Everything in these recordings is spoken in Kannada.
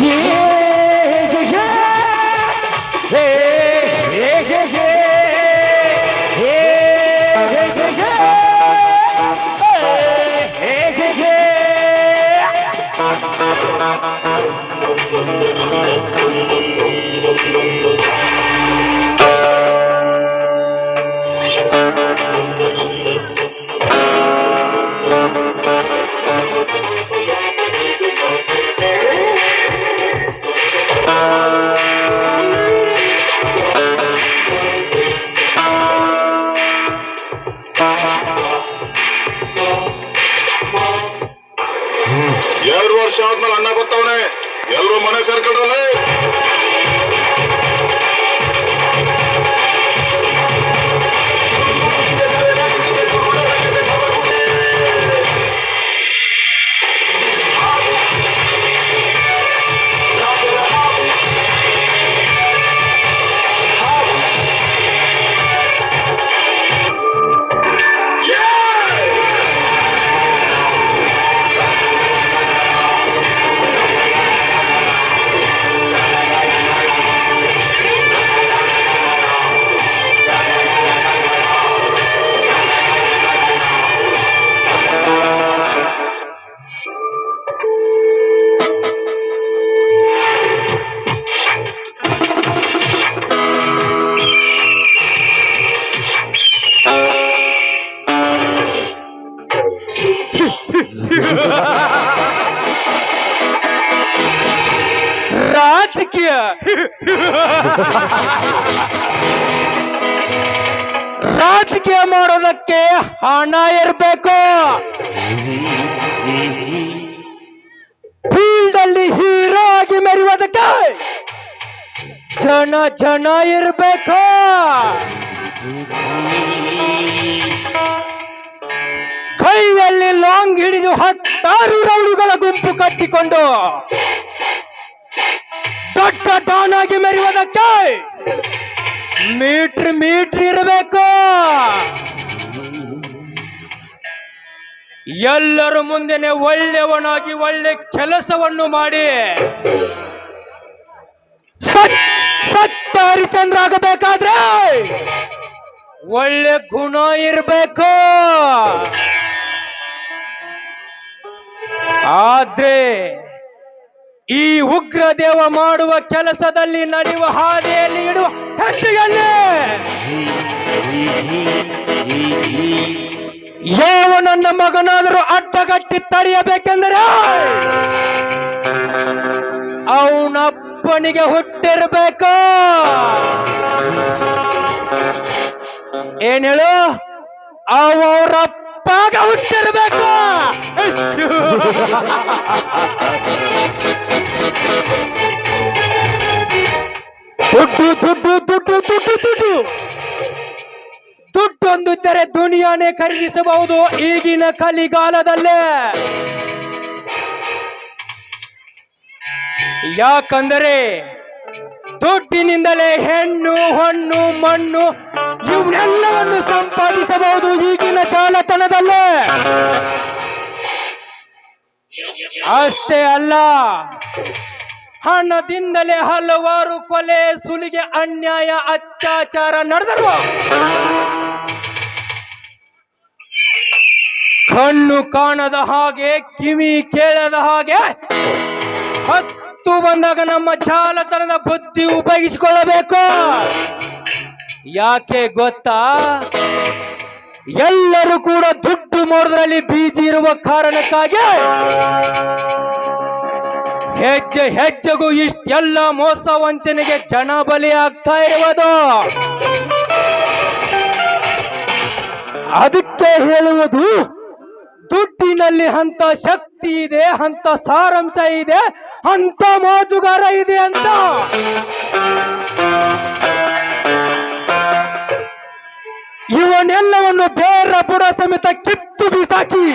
Yeah. ರಾಜಕೀಯ ರಾಜಕೀಯ ಮಾಡೋದಕ್ಕೆ ಹಣ ಇರಬೇಕು. ಫೀಲ್ಡ್ ಅಲ್ಲಿ ಹೀರೋ ಆಗಿ ಮೆರೆಯುವುದಕ್ಕೆ ಜನ ಜನ ಇರಬೇಕು. ಕೈಯಲ್ಲಿ ಲಾಂಗ್ ಹಿಡಿದು ಹತ್ತಾರು ರೌಂಡುಗಳ ಗುಂಪು ಕಟ್ಟಿಕೊಂಡು ದೊಡ್ಡ ಡಾನ್ ಆಗಿ ಮೆರೆಯುವುದಕ್ಕೆ ಮೀಟ್ರ್ ಮೀಟ್ರ್ ಇರಬೇಕು. ಎಲ್ಲರ ಮುಂದೆನೆ ಒಳ್ಳೆಯವನಾಗಿ ಒಳ್ಳೆ ಕೆಲಸವನ್ನು ಮಾಡಿ. ಸತ್- ಸತ್ತ ಹರಿಚಂದ್ರ ಆಗಬೇಕಾದ್ರೆ ಒಳ್ಳೆ ಗುಣ ಇರಬೇಕು. ಆದ್ರೆ ಈ ಉಗ್ರ ದೇವ ಮಾಡುವ ಕೆಲಸದಲ್ಲಿ ನಡೆಯುವ ಹಾದಿಯಲ್ಲಿ ಇಡುವ ಹೆಜ್ಜೆಯಲ್ಲಿ. ಯಾವ ನನ್ನ ಮಗನಾದರೂ ಅಡ್ಡಗಟ್ಟಿ ತಡೆಯಬೇಕೆಂದರೆ? ಅವನಪ್ಪನಿಗೆ ಹುಟ್ಟಿರ್ಬೇಕು. ಏನ್ ಹೇಳು? ಅವರಪ್ಪಾಗ ಹುಟ್ಟಿರ್ಬೇಕು. ದುಡ್ಡು ದುಡ್ಡು ದುಡ್ಡು ದುಡ್ಡು ದುಡ್ಡು. ದುನಿಯಾನೇ ಖರೀದಿಸಬಹುದು ಈಗಿನ ಕಲಿಗಾಲದಲ್ಲೇ. ಯಾಕಂದರೆ ದುಡ್ಡಿನಿಂದಲೇ ಹೆಣ್ಣು, ಹಣ್ಣು, ಮಣ್ಣು ಇವನ್ನೆಲ್ಲವನ್ನು ಸಂಪಾದಿಸಬಹುದು ಈಗಿನ ಜಾಲತಾಣದಲ್ಲೇ ಅಷ್ಟೇ ಅಲ್ಲ ಹಣದಿಂದಲೇ ಹಲವಾರು ಕೊಲೆ, ಸುಲಿಗೆ, ಅನ್ಯಾಯ, ಅತ್ಯಾಚಾರ ನಡೆದರು ಕಣ್ಣು ಕಾಣದ ಹಾಗೆ, ಕಿವಿ ಕೇಳದ ಹಾಗೆ ಹತ್ತು ಬಂದಾಗ ನಮ್ಮ ಜಾಲತನದ ಬುದ್ಧಿ ಉಪಯೋಗಿಸಿಕೊಳ್ಳಬೇಕು. ಯಾಕೆ ಗೊತ್ತಾ? ಎಲ್ಲರೂ ಕೂಡ ದುಡ್ಡು ಮೋಡದಲ್ಲಿ ಬೀಜಿ ಇರುವ ಕಾರಣಕ್ಕಾಗಿ ಹೆಜ್ಜೆ ಹೆಜ್ಜೆಗೂ ಇಷ್ಟೆಲ್ಲ ಮೋಸ ವಂಚನೆಗೆ ಜನ ಆಗ್ತಾ ಇರುವುದು. ಅದಕ್ಕೆ ಹೇಳುವುದು, ದುಡ್ಡಿನಲ್ಲಿ ಅಂತ ಶಕ್ತಿ ಇದೆ ಅಂತ ಸಾರಾಂಶ ಇದೆ ಅಂತ ಮೋಜುಗಾರ ಇದೆ ಅಂತ. ಇವನ್ನೆಲ್ಲವನ್ನು ಬೇರ ಬುಡ ಸಮೇತ ಕಿತ್ತು ಬಿಸಾಕಿ.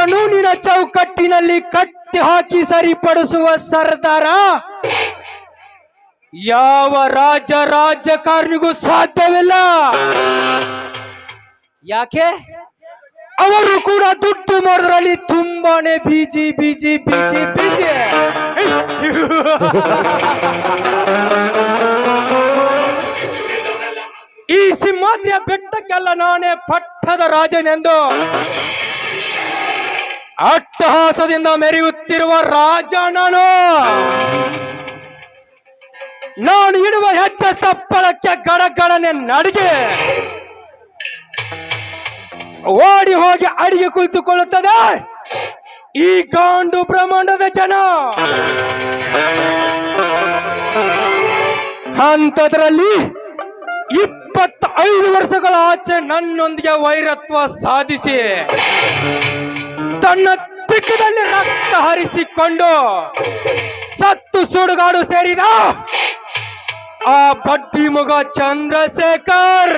ಕಾನೂನಿನ ಚೌಕಟ್ಟಿನಲ್ಲಿ ಕಟ್ಟಿ ಹಾಕಿ ಸರಿಪಡಿಸುವ ಸರ್ದಾರ. ಯಾವ ರಾಜ ರಾಜಕಾರಣಿಗೂ ಸಾಧ್ಯವಿಲ್ಲ. ಯಾಕೆ? ಅವರು ಕೂಡ ದುಡ್ಡು ಮಾಡೋದ್ರಲ್ಲಿ ತುಂಬಾನೇ ಬಿಜಿ ಬಿಜಿ ಬಿಜಿ ಬಿಜಿ ಈ ಸಿಂಹಾದ್ರಿಯ ಬೆಟ್ಟಕ್ಕೆಲ್ಲ ನಾನೇ ಪಟ್ಟದ ರಾಜನೆಂದು. ಅಟ್ಟಹಾಸದಿಂದ ಮೆರೆಯುತ್ತಿರುವ ರಾಜ ನಾನು ನಾನು ಇಡುವ ಹೆಚ್ಚ ಸಪ್ಪಳಕ್ಕೆ ಗಡಗಡನೆ ನಡಿಗೆ. ಓಡಿ ಹೋಗಿ ಅಡಿಗೆ ಕುಳಿತುಕೊಳ್ಳುತ್ತದೆ. ಈ ಗಾಂಡು ಬ್ರಹ್ಮಾಂಡದ ಜನ. ಅಂಥದ್ರಲ್ಲಿ ಇಪ್ಪತ್ತೈದು ವರ್ಷಗಳ ಆಚೆ ನನ್ನೊಂದಿಗೆ ವೈರತ್ವ ಸಾಧಿಸಿ. ತನ್ನ ತಿಕ್ಕದಲ್ಲಿ ರಕ್ತ ಹರಿಸಿಕೊಂಡು ಸತ್ತು ಸುಡುಗಾಡು ಸೇರಿದ ಆ ಬಡ್ಡಿ ಮುಗ ಚಂದ್ರಶೇಖರ್.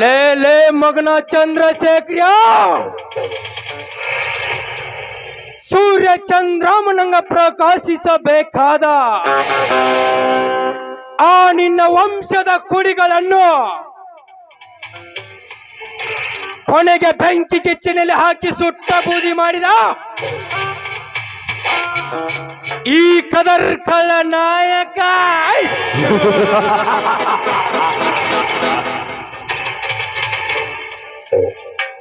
ಲೇ ಲೇ ಮಗನ ಚಂದ್ರಶೇಖರ್ಯ ಸೂರ್ಯ ಚಂದ್ರಮನಂಗ ಪ್ರಕಾಶಿಸಬೇಕಾದ ಆ ನಿನ್ನ ವಂಶದ ಕುಡಿಗಳನ್ನು ಕೊನೆಗೆ ಬೆಂಕಿ ಕಿಚ್ಚಿನಲ್ಲಿ ಹಾಕಿ ಸುಟ್ಟ ಬೂದಿ ಮಾಡಿದ ಈ ಕದರ್ ಕಳ್ಳ ನಾಯಕ.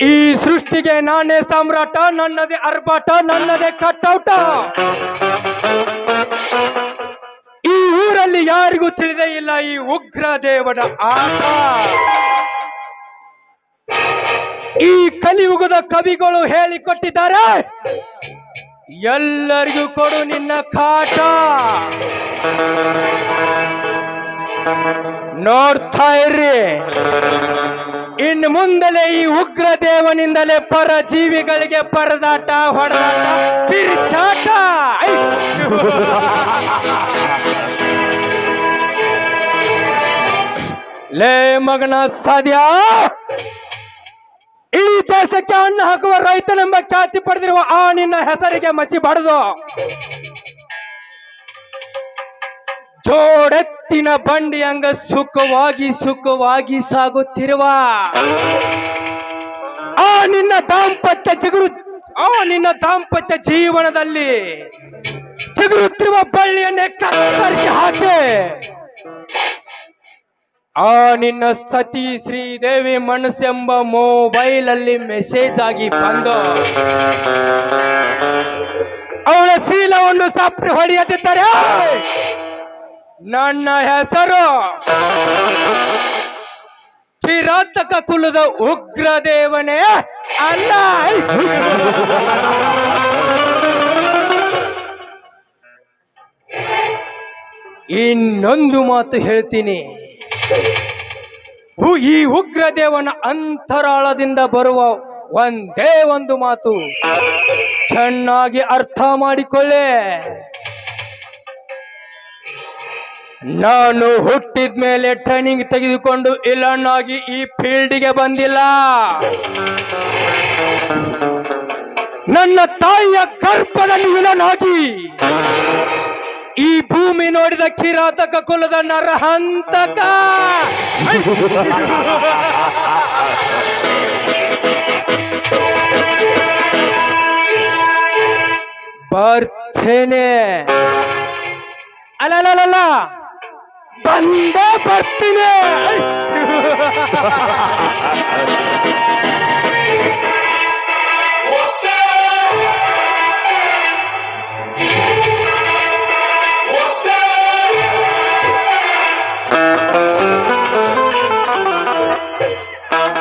ಈ ಸೃಷ್ಟಿಗೆ ನಾನೇ ಸಾಮ್ರಾಟ, ನನ್ನದೇ ಅರ್ಭಾಟ, ನನ್ನದೇ ಕಟ್ಟೌಟ. ಈ ಊರಲ್ಲಿ ಯಾರಿಗೂ ತಿಳಿದೇ ಇಲ್ಲ ಈ ಉಗ್ರ ದೇವನ ಆಟ. ಈ ಕಲಿಯುಗದ ಕವಿಗಳು ಹೇಳಿಕೊಟ್ಟಿದ್ದಾರೆ. ಎಲ್ಲರಿಗೂ ಕೊಡು ನಿನ್ನ ಕಾಟ. ನೋಡ್ತಾ ಇರ್ರಿ. ಇನ್ನು ಮುಂದಲೇ ಈ ಉಗ್ರ ದೇವನಿಂದಲೇ ಪರ ಜೀವಿಗಳಿಗೆ ಪರದಾಟ ಹೊಡೆದಾಟ! ಲೇ ಮಗನ ಸದ್ಯ ಈ ದೇಶಕ್ಕೆ ಅನ್ನ ಹಾಕುವ ರೈತನೆಂಬ ಖ್ಯಾತಿ ಪಡೆದಿರುವ ಆ ನಿನ್ನ ಹೆಸರಿಗೆ ಮಸಿ ಬಡದು. ಜೋಡೆತ್ತಿನ ಬಂಡಿ ಹಂಗ ಸುಖವಾಗಿ ಸುಖವಾಗಿ ಸಾಗುತ್ತಿರುವ. ಆ ನಿನ್ನ ದಾಂಪತ್ಯ ಚಿಗುರು, ಆ ನಿನ್ನ ದಾಂಪತ್ಯ ಜೀವನದಲ್ಲಿ ಚಿಗುರುತ್ತಿರುವ ಬಳ್ಳಿಯನ್ನೇ ಕತ್ತರಿಸಿ ಹಾಕಿ. ಆ ನಿನ್ನ ಸತಿ ಶ್ರೀದೇವಿ ಮನಸ್ಸೆಂಬ ಮೊಬೈಲ್ ಅಲ್ಲಿ ಮೆಸೇಜ್ ಆಗಿ ಬಂದು, ಅವಳ ಶೀಲವನ್ನು ಸಪ್ರಿ ಹೊಡೆಯದಿದ್ದರೆ, ನನ್ನ ಹೆಸರು ಕಿರಾತಕ ಕುಲದ ಉಗ್ರ ದೇವನೇ ಅಲ್ಲ. ಇನ್ನೊಂದು ಮಾತು ಹೇಳ್ತೀನಿ. ಈ ಉಗ್ರ ದೇವನ ಅಂತರಾಳದಿಂದ ಬರುವ ಒಂದೇ ಒಂದು ಮಾತು. ಚೆನ್ನಾಗಿ ಅರ್ಥ ಮಾಡಿಕೊಳ್ಳೆ. ನಾನು ಹುಟ್ಟಿದ ಮೇಲೆ ಟ್ರೈನಿಂಗ್ ತೆಗೆದುಕೊಂಡು ಇಲ್ಲಣ್ಣಾಗಿ ಈ ಫೀಲ್ಡ್ಗೆ ಬಂದಿಲ್ಲ. ನನ್ನ ತಾಯಿಯ ಗರ್ಭದಲ್ಲಿ ವಿಲನಾಗಿ ಈ ಭೂಮಿ ನೋಡಿದ ಕಿರಾತಕ ಕುಲದ ನರಹಂತಕ. ಬರ್ತೇನೆ. ಅಲ್ಲ ಬಂದ ಬರ್ತೀನಿ.